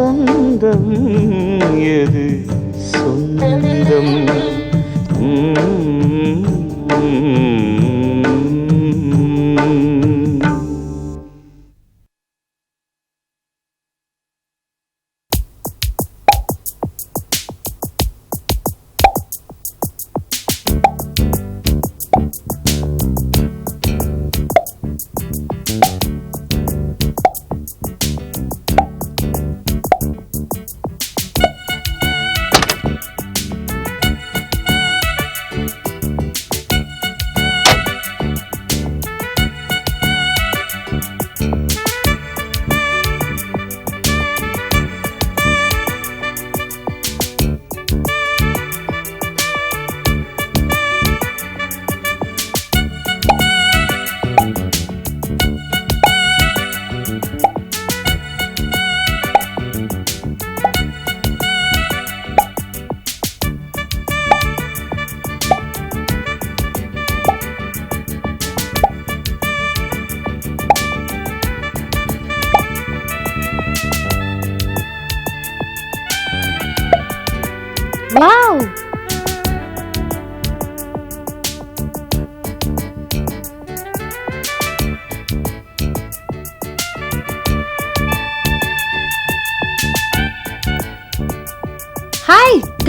சொந்தம் எது சொந்தம்?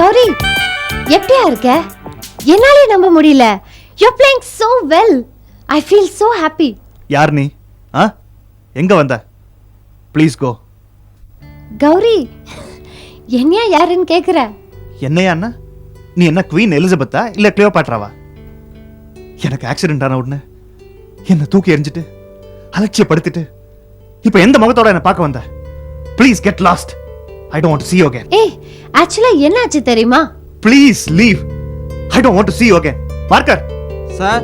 கௌரி எப்படியா இருக்க? என்னாலே நம்ப முடியல. You playing so well I feel so happy யார் நீ? ஆ? எங்க வந்த? ப்ளீஸ் கோ கௌரி என்னையா யாருன்னு கேக்குற? என்னையா அண்ணா? நீ என்ன குவீன் எலிசபெத்தா? இல்ல கிளியோபாட்ராவா? எனக்கு ஆக்சிடென்ட் ஆன உடனே என்னை தூக்கி எறிஞ்சிட்டு அலட்சியப்படுத்திட்டு இப்போ எந்த முகத்தோட என்ன பார்க்க வந்த? Please get lost I don't see you again. ஏய் ஆக்சுவலா என்னாச்சு தெரியுமா? Please leave I don't want to see you again. Parker sir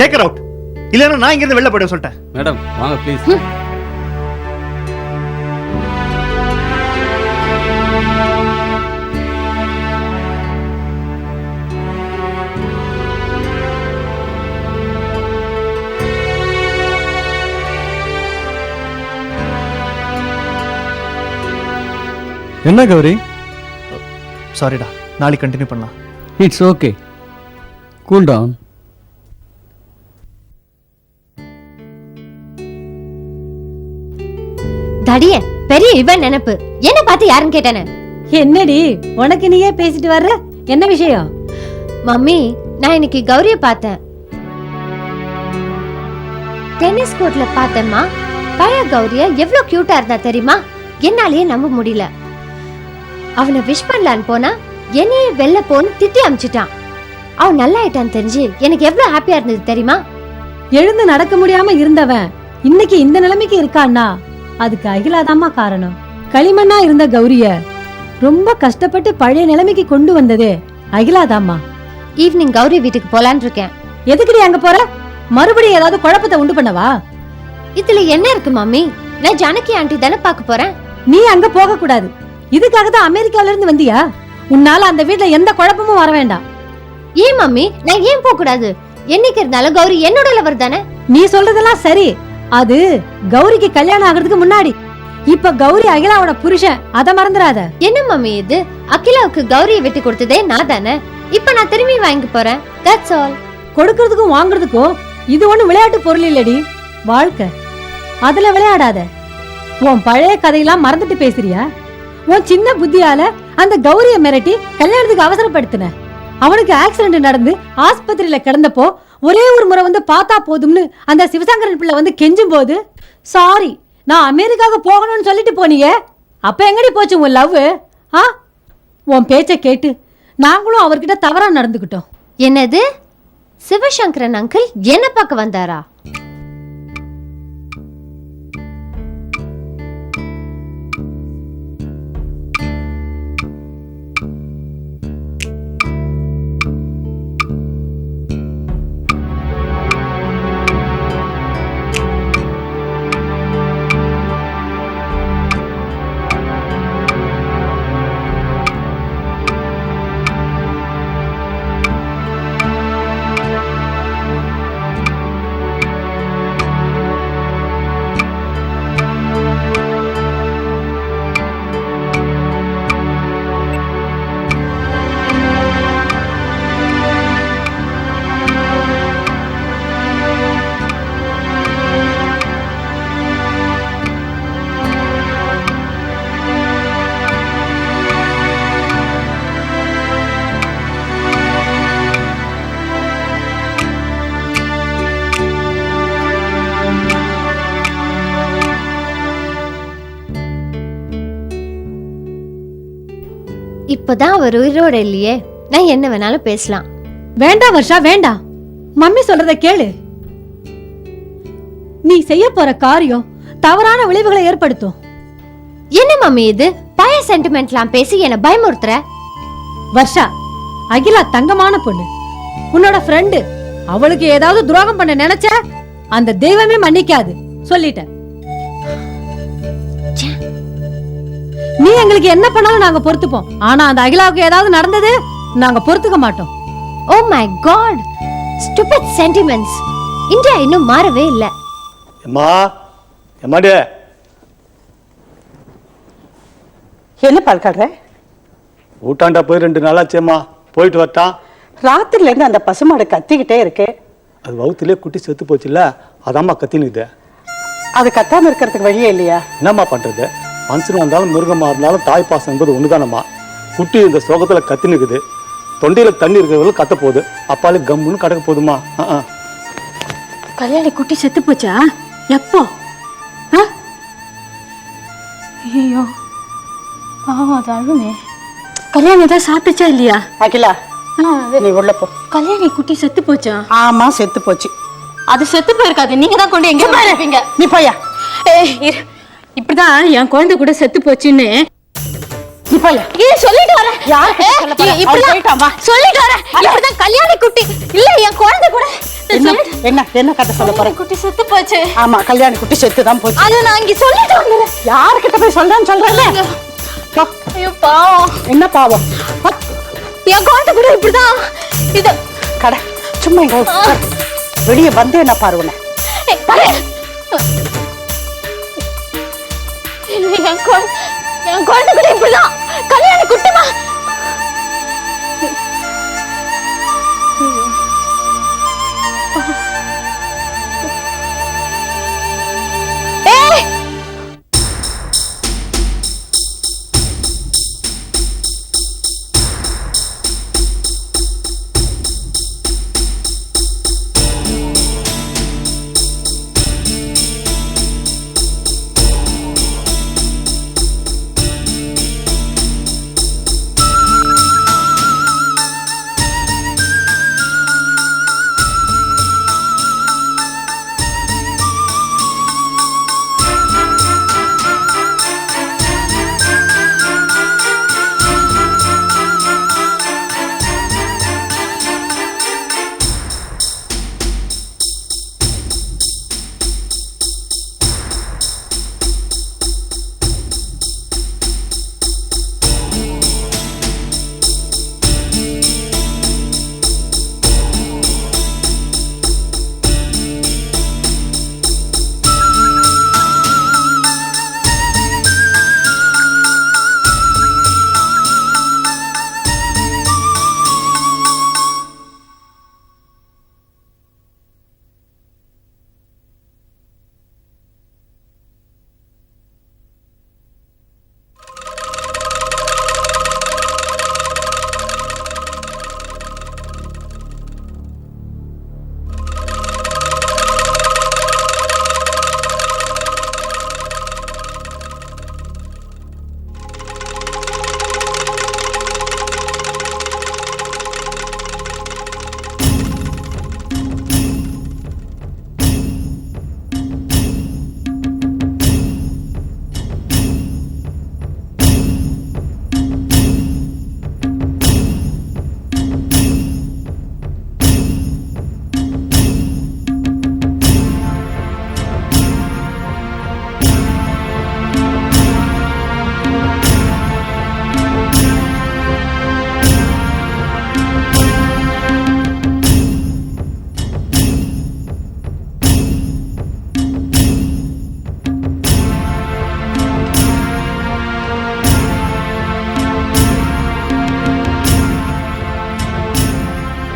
take her out இல்லைன்னா நான் இங்கிருந்து வெளில போயிட சொல்லிட்டேன். மேடம் வாங்க ப்ளீஸ் என்ன கௌரி? சாரிடா நாளைக்கு கண்டினியூ பண்ணலாம். இட்ஸ் ஓகே கூல் டவுன் தடிய பெரிய இவன் நினைப்பு. என்ன பார்த்து யாருன்னு கேட்டானே என்னடி உனக்கு நீயே பேசிட்டு வர்ற? என்ன விஷயம்? மம்மி நான் இன்னைக்கு கௌரிய பார்த்தேன். டென்னிஸ் கோர்ட்ல பார்த்தேம்மா. பழைய கௌரிய எவ்வளவு கியூட்டா இருந்தா தெரியுமா? என்னாலேயே நம்ப முடியல. அவனை விஷ் பண்ணலான்னு போனா என்னையே வெளில போன்னு திட்டி அமிச்சிட்டான். அவன் நல்லா ஆயிட்டான்னு தெரிஞ்சு எனக்கு எவ்வளவு ஹாப்பியா இருந்தது தெரியுமா? எழுந்து நடக்க முடியாம இருந்தவன் இன்னைக்கு இந்த நிலைமைக்கு இருக்கான்னா? அதுக்கு அகிலாதாம்மா காரணம். களிமண்ணா இருந்த கௌரிய ரொம்ப கஷ்டப்பட்டு பழைய நிலைமைக்கு கொண்டு வந்ததே அகிலாதாம்மா. ஈவினிங் கௌரி வீட்டுக்கு போலான்னு இருக்கேன். எதுக்குடி அங்க போற? மறுபடியும் ஏதாவது குழப்பத்தை உண்டு பண்ணவா? இதுல என்ன இருக்கு மம்மி நான் ஜானகி ஆண்டி தானே பார்க்க போறேன். நீ அங்க போக கூடாது இதுக்காக தான் அமெரிக்கால இருந்து வந்தியா? உன்னால அந்த வீட்ல எந்த குழப்பமும் வர வேண்டாம். ஏன் மம்மி? நான் ஏன் போக கூடாது என்னைக்கு இருந்தாலும் கௌரி என்னோட லவர் தானே? நீ சொல்றதெல்லாம் சரி. அது கௌரிக்கு கல்யாணம் ஆகிறதுக்கு முன்னாடி. இப்ப கௌரி அகிலாவோட புருஷன். அத மறந்துடாத. என்ன மம்மி இது? அகிலாவுக்கு கௌரியை விட்டு கொடுத்ததே நான் தானே? இப்ப நான் திரும்பி வாங்கி போறேன். தட்ஸ் ஆல் கொடுக்கறதுக்கும் வாங்குறதுக்கும் இது ஒண்ணு விளையாட்டு பொருள் இல்லடி. வாழ்க்கை. அதுல விளையாடாத. உன் பழைய கதையெல்லாம் மறந்துட்டு பேசுறியா? உன் சின்ன புத்தியால அந்த கௌரிய மிரட்டி கல்யாணத்துக்கு அவசரப்படுத்தின. அவனுக்கு ஆக்சிடென்ட் நடந்து ஆஸ்பத்திரியில கிடந்தப்போ ஒரே ஒரு முறை வந்து பார்த்தா போதும்னு அந்த சிவசங்கரன் பிள்ளை வந்து கெஞ்சும் போது சாரி நான் அமெரிக்காவுக்கு போகணும்னு சொல்லிட்டு போனீங்க. அப்ப எங்கடி போச்சு உன் லவ் ஆ? உன் பேச்சை கேட்டு நாங்களும் அவர்கிட்ட தவறா நடந்துக்கிட்டோம். என்னது? சிவசங்கரன் அங்கிள் என்ன பார்க்க வந்தாரா? இப்பதான் அவர் உயிரோட இல்லையே. நான் என்ன வேணாலும் பேசலாம். வேண்டாம் வர்ஷா வேண்டாம் மம்மி சொல்றத கேளு. நீ செய்ய போற காரியம் தவறான விளைவுகளை ஏற்படுத்தும். என்ன மம்மி இது? பழைய சென்டிமெண்ட்லாம் பேசி என்ன பயமுறுத்துற? வர்ஷா அகிலா தங்கமான பொண்ணு. உன்னோட ஃப்ரெண்டு அவளுக்கு ஏதாவது துரோகம் பண்ண நினைச்ச அந்த தெய்வமே மன்னிக்காது. சொல்லிட்டேன். நீ எங்களுக்கு என்ன பண்ணாலும் நாங்க பொறுத்துப்போம். ஆனா அந்த அகிலாவுக்கு ஏதாவது நடந்தது நாங்க பொறுத்துக்க மாட்டோம். ஓ my god stupid sentiments India இன்னும் மாறவே இல்ல. எம்மா எம்மாடி? என்ன பால் காடுற ஊட்டாண்டா போய் ரெண்டு நாளாச்சேம்மா. போயிட்டு வரட்டான் ராத்திரில இருந்து அந்த பசுமாடு கத்திக்கிட்டே இருக்கு. அது வவுத்துலேயே குட்டி செத்து போச்சுல்ல அதாம்மா கத்தினுக்குது அது கத்தாம இருக்கிறதுக்கு வழியே இல்லையா? என்னம்மா பண்ணுறது மனுஷன் வந்தாலும் மிருகமா இருந்தாலும் தாய் பாசம் என்பது ஒண்ணுதானம்மா? குட்டி இந்த சோகத்தில் கத்தினுக்குது தொண்டையில் தண்ணி இருக்கிறவங்களும் கத்த போகுது அப்பாலே கம்முன்னு கடக்க போதுமா. கல்யாணி குட்டி செத்து போச்சா? எப்போ? ஐயோ பாவம் அது அழுமே கல்யாணி ஏதாவது சாப்பிட்டுச்சா இல்லையா? அகிலா நீ உள்ள போ. கல்யாணி குட்டி செத்து போச்சா? ஆமா செத்து போச்சு. அது செத்து போயிருக்காது. நீங்க தான் கொண்டு எங்க நீ போயா? ஏய். இப்படிதான் என் குழந்தை கூட செத்து போச்சுன்னு. சொல்லிட்டு வரேன். சொல்லிட்டு வரேன். இப்படிதான் கல்யாணி குட்டி. இல்ல என் குழந்தை கூட என்ன என்ன கதை சொல்ல போற? கல்யாணி குட்டி செத்து போச்சு. ஆமா கல்யாணி குட்டி செத்து தான் போச்சு. அது நான் இங்க சொல்லிட்டு போய் சொல்றேன்னு சொல்றேன்ல. ஐயோ பாவம். என்ன பாவம். என் குழந்தை கூட இப்படிதான். இது. கடை. சும்மா. வெளியே வந்து என்ன பாருவன. என் குழந்தை என் குழந்தை கூட இப்படிதான். கல்யாணம் குட்டிமா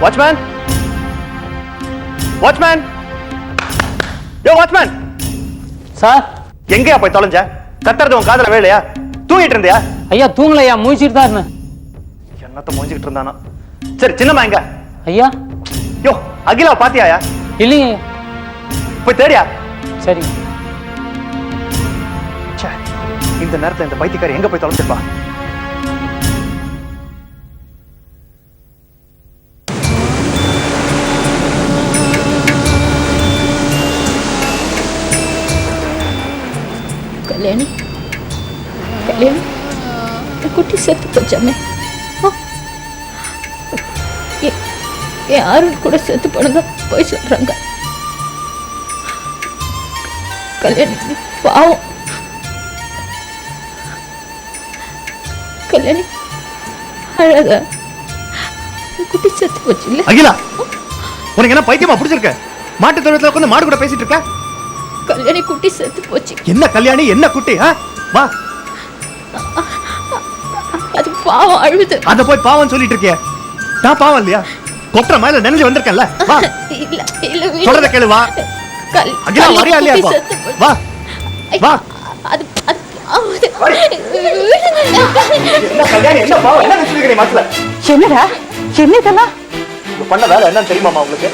watchman watchman yo watchman sir? எங்கேயா போய் தொலைஞ்ச? கத்துறது உன் காதுல வேலையா தூங்கிட்டு இருந்தியா? ஐயா தூங்கலையா? முழிச்சிட்டு தான் இருந்தேன். என்னத்த முடிஞ்சுக்கிட்டு இருந்தானா? சரி சின்னம்மா எங்க? ஐயா? யோ அகிலா பாத்தியாயா? இல்லைங்க போய் தேடியா? சரி. இந்த நேரத்துல இந்த பைத்தியக்காரி எங்க போய் தொலைஞ்சிருப்பா? கல்யாணி கல்யாணி குட்டி செத்து போச்சாமே ஆ. எ- என் அருண் கூட செத்து போனதா போய் சொல்றாங்க கல்யாணி பாவம் கல்யாணி அழாத குட்டி செத்து போச்சு இல்ல அகிலா உனக்கு என்ன பைத்தியமா பிடிச்சிருக்க மாட்டு தொழுத்துல உட்காந்து மாடு கூட பேசிட்டு இருக்க கல்யாணி குட்டி செத்து போச்சு. என்ன கல்யாணி? என்ன குட்டி? வா. அது பாவம் அழுது. அத போய் பாவம் சொல்லிட்டு இருக்கிய. நான் பாவம் இல்லையா? கொட்டுற மேல நினைஞ்சு வந்திருக்கேன்ல. வா. இல்ல இல்ல சொல்றத கேளு வா. கல்- அகிலா வரியா இல்லையா. வா. வா. அது அது என்னடா? என்ன இதெல்லாம்? பண்ண வேலை என்னன்னு தெரியுமாமா உங்களுக்கு?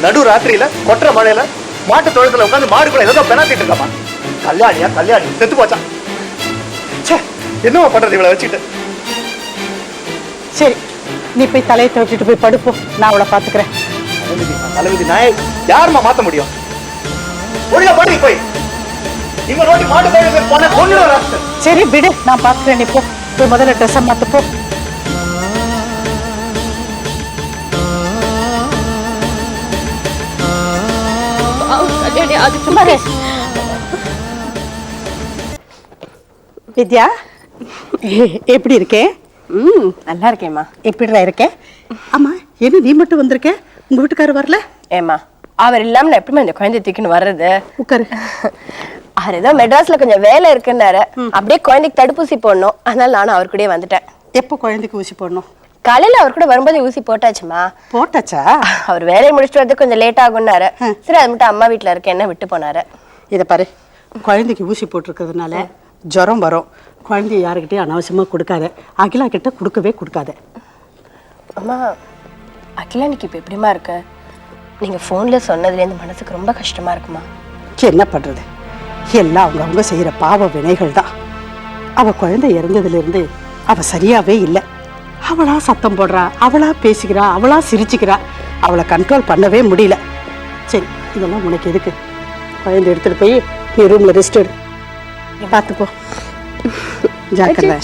நடு ராத்திரியில கொட்டுற மழையில மாட்டு தொழுத்துல உட்காந்து மாடு கூட ஏதோ பெனாத்திட்டு இருக்காமா கல்யாணியா கல்யாணி செத்து போச்சா? ச்சே என்னவா பண்றது இவளை வச்சுக்கிட்டு? சரி நீ போய் தலையை துவச்சிட்டு போய் படுப்போம் நான் அவளை பாத்துக்கிறேன் தலைவிதி நாயை யாரும்மா மாத்த முடியும்? உள்ள போடி போய். இவங்க நோட்டி மாட்டு போன வர சரி விடு. நான் பாத்துக்கிறேன் நீ போ. போய் முதல்ல ட்ரெஸ்ஸை மாத்து அது சும்மா இரு. வித்யா எப்படி இருக்கே? ம் நல்லா இருக்கேம்மா. எப்படிடா இருக்கே? ஆமா என்ன நீ மட்டும் வந்திருக்க? உங்க வீட்டுக்காரர் வரல? ஏம்மா அவர் இல்லாம நான் எப்படிம்மா இந்த குழந்தைய தூக்கின்னு வர்றது? உட்காரு. அவர் ஏதோ மெட்ராஸ்ல கொஞ்சம் வேலை இருக்குன்னாரு. அப்படியே குழந்தைக்கு தடுப்பூசி போடணும். அதனால நானும் அவர் கூடயே வந்துட்டேன். எப்போ குழந்தைக்கு ஊசி போடணும்? காலையில அவர் கூட வரும்போது ஊசி போட்டாச்சுமா. போட்டாச்சா? அவர் வேலையை முடிச்சுட்டு வரது கொஞ்சம் லேட் ஆகும்னாரு. சரி அது மட்டும் அம்மா வீட்ல இருக்க என்ன விட்டு போனாரு. இதை பாரு குழந்தைக்கு ஊசி போட்டிருக்கிறதுனால ஜுரம் வரும். குழந்தைய யாருக்கிட்டையும் அனாவசியமாக கொடுக்காத. அகிலா கிட்ட கொடுக்கவே கொடுக்காத. அம்மா அகிலானிக்கு இப்ப எப்படிமா இருக்கு? நீங்க போன்ல சொன்னதுலேருந்து மனசுக்கு ரொம்ப கஷ்டமா இருக்குமா? என்ன பண்றது? எல்லாம் அவங்க அவங்க செய்யற பாவ வினைகள் தான் அவ குழந்தை இறந்ததுல இருந்து அவ சரியாவே இல்லை. அவளா சத்தம் போடுறா அவளா பேசிக்கிறா அவளா சிரிச்சுக்கிறா. அவளை கண்ட்ரோல் பண்ணவே முடியல. சரி இதெல்லாம் உனக்கு எதுக்கு? குழந்தை எடுத்துட்டு போய் நீ ரூம்ல ரெஸ்ட் எடு. பார்த்து போ ஜாக்கிரதை.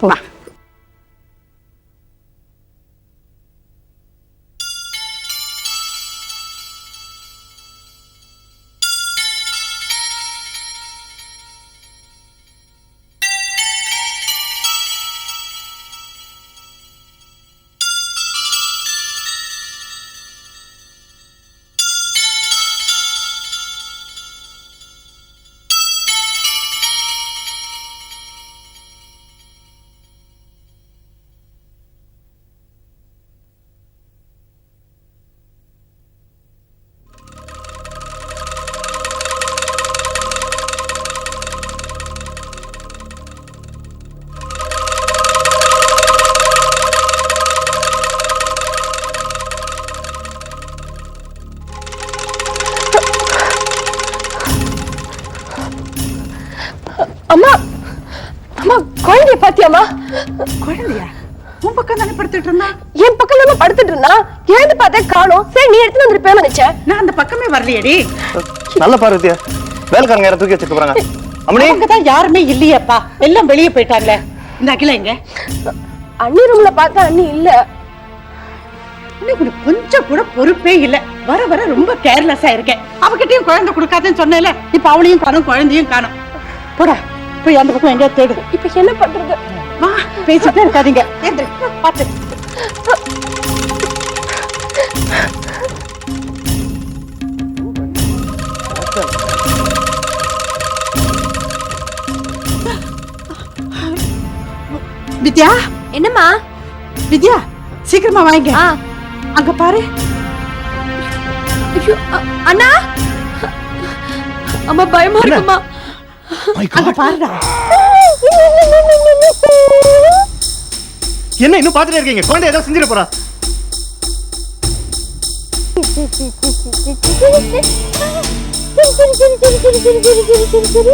போ குழந்தையா? உன் பக்கம் தானே படுத்துட்டு இருந்தா? என் பக்கம் தான் படுத்துட்டு இருந்தா? எழுந்து பார்த்தா காணோம். சரி நீ எடுத்துட்டு வந்துருப்பேன் நினைச்சேன். நான் அந்த பக்கமே வரலையேடி. நல்ல பார்வதியா வேலைக்காரங்க யாரை தூக்கி வச்சுட்டு போறாங்க அம்மணி? அவங்க தான் யாருமே இல்லையேப்பா. எல்லாம் வெளியே போயிட்டாங்களே. இந்த அகிலா எங்க? அண்ணி ரூம்ல பார்த்தா அண்ணி இல்ல. இன்னைக்கு உனக்கு கொஞ்சம் கூட பொறுப்பே இல்ல. வர வர ரொம்ப கேர்லெஸ்ஸா இருக்கேன். அவகிட்டயும் குழந்தை கொடுக்காதுன்னு சொன்னேல இப்ப அவளையும் காணும் குழந்தையும் காணும். போடா போய் அந்த பக்கம் எங்கேயா தேடு. இப்ப என்ன பண்றது? வா பேசிட்டே இருக்காதீங்க. பாத்து வித்யா? என்னம்மா? வித்யா சீக்கிரமா வாங்க. அங்க பாரு. அண்ணா? அம்மா பயமா இருக்குமா? அங்க பாருடா. என்ன இன்னும் பாத்துட்டு இருக்கீங்க? குழந்தை ஏதோ செஞ்சிட போறா? சிரி சிரி சிரி சிரி சிரி சிரி சிரி சிரி சிரி சிரி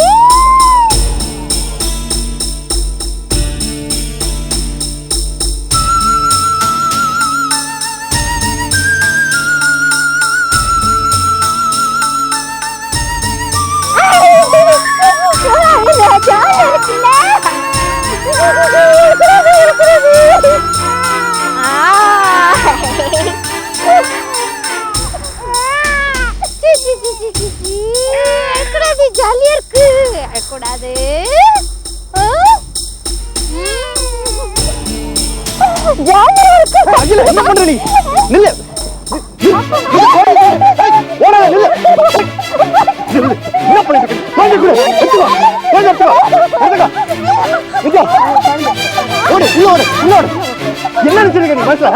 நில்லு என்ன பண்ற நீ? நில்லு. ஓடாத நில்லு. என்ன பண்ணிட்டு இருக்க கூட எடுத்து வா. குழந்தை எடுத்து வா. எடுத்துக்கா வித்யா ஓடு உள்ள ஓடு உள்ள ஓடு. என்ன நினைச்சிருக்க நீ மனசுல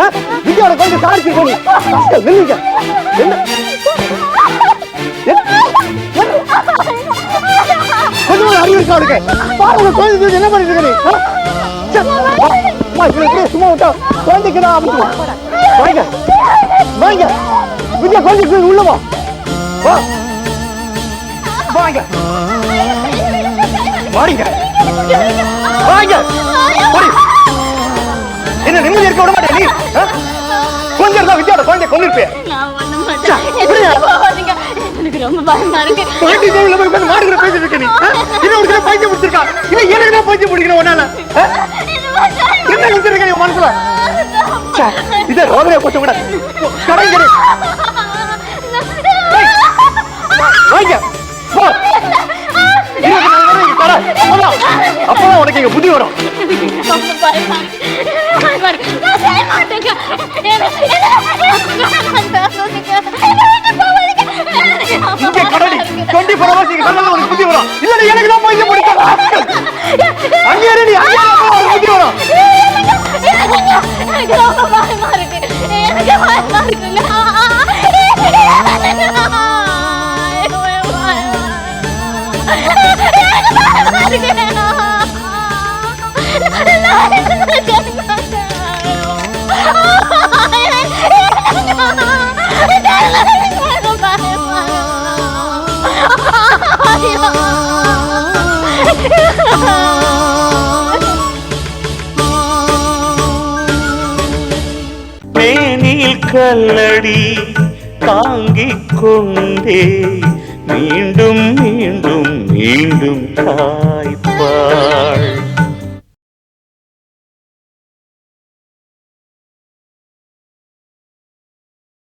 நில்லுங்க என்ன? கொஞ்சம் அறிவு இருக்கா அவளுக்கு குழந்தை என்ன பண்ணிட்டு இருக்க நீ? அம்மா இப்படி வா, இப்படியே சும்மா விட்டா குழந்தைக்குதான் ஆபத்து வாங்க வாங்க விஜய் குழந்தைக்கு தூக்கி உள்ள வா வா வாங்க வாடிங்க வாங்க என்ன நிம்மதி இருக்க விட மாட்டேன் நீ கொஞ்சம் தான் வித்யாவோட குழந்தை கொண்டிருப்பேன் எனக்கு ரொம்ப பயமா இருக்கு. பாட்டி தேவையில்ல போய் உட்கார்ந்து மாடுகிற பேசிட்டு இருக்க நீ? இன்னும் ஒரு பைத்தியம் முடிச்சிருக்கா இல்ல எனக்கு தான் பைத்தியம் முடிக்கணும் உன்னால? என்ன நினைச்சிருக்க நீ மனசுல? இதை ரோதனையா போட்டு விட. கடைஞ்சரு வாங்க. போ. இருபத்தி நாலு நேரம் இங்க கடை. போலாம். அப்பதான் உனக்கு இங்க புத்தி வரும். பயமா இருக்கு. நான் செய்ய மாட்டேங்க. டுவெண்ட்டி ஃபோர் ஹவர்ஸ் இங்க கடை உனக்கு புத்தி வரும் இல்ல எனக்கு தான் பைத்தியம் முடிக்கும் அங்கே இரு நீ அங்கே உனக்கு புத்தி வரும் எனக்கு பயமா இருக்கு எனக்கு பயமா இருக்குங்க மேனில் கல்லடி தாங்கிக் கொண்டே மீண்டும் மீண்டும் மீண்டும் தாய்ப்பா